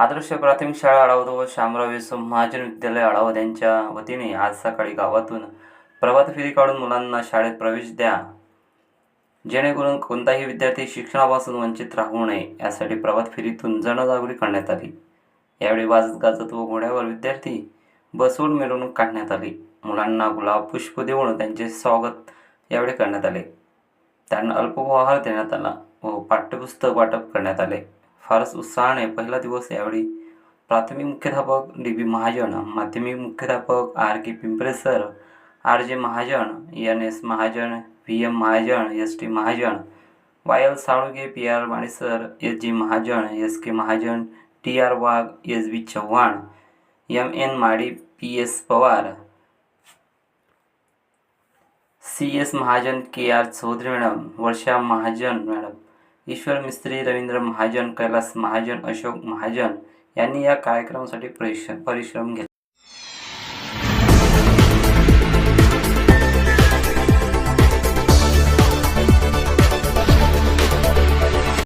आदर्श प्राथमिक शाळा आढावतो व शामराव येसो महाजन विद्यालय आढावत यांच्या वतीने आज सकाळी गावातून प्रभात फेरी काढून मुलांना शाळेत प्रवेश द्या. जेणेकरून कोणताही विद्यार्थी शिक्षणापासून वंचित राहू नये यासाठी प्रभात फेरीतून जनजागृती करण्यात आली. यावेळी वाजत गाजत व घोड्यावर विद्यार्थी बसवून मिरवणूक काढण्यात आली. मुलांना गुलाब पुष्प देऊन त्यांचे स्वागत यावेळी करण्यात आले. त्यांना अल्पोपहार देण्यात आला व पाठ्यपुस्तक वाटप करण्यात आले. फारच उत्साहाने पहिला दिवस यावेळी. प्राथमिक मुख्याध्यापक डी बी महाजन माध्यमिक मुख्याध्यापक R K Pimpre sir R J Mahajan N S Mahajan V M Mahajan S T Mahajan Y L Salunge P R Manesar S G Mahajan S K Mahajan T R Wagh S B Chavan M N Madi P S Pawar C S Mahajan K R Chaudhari madam Varsha Mahajan madam Ishwar Mistry Ravindra Mahajan Kailas Mahajan Ashok Mahajan यांनी या कार्यक्रमासाठी परिश्र परिश्रम घेतले.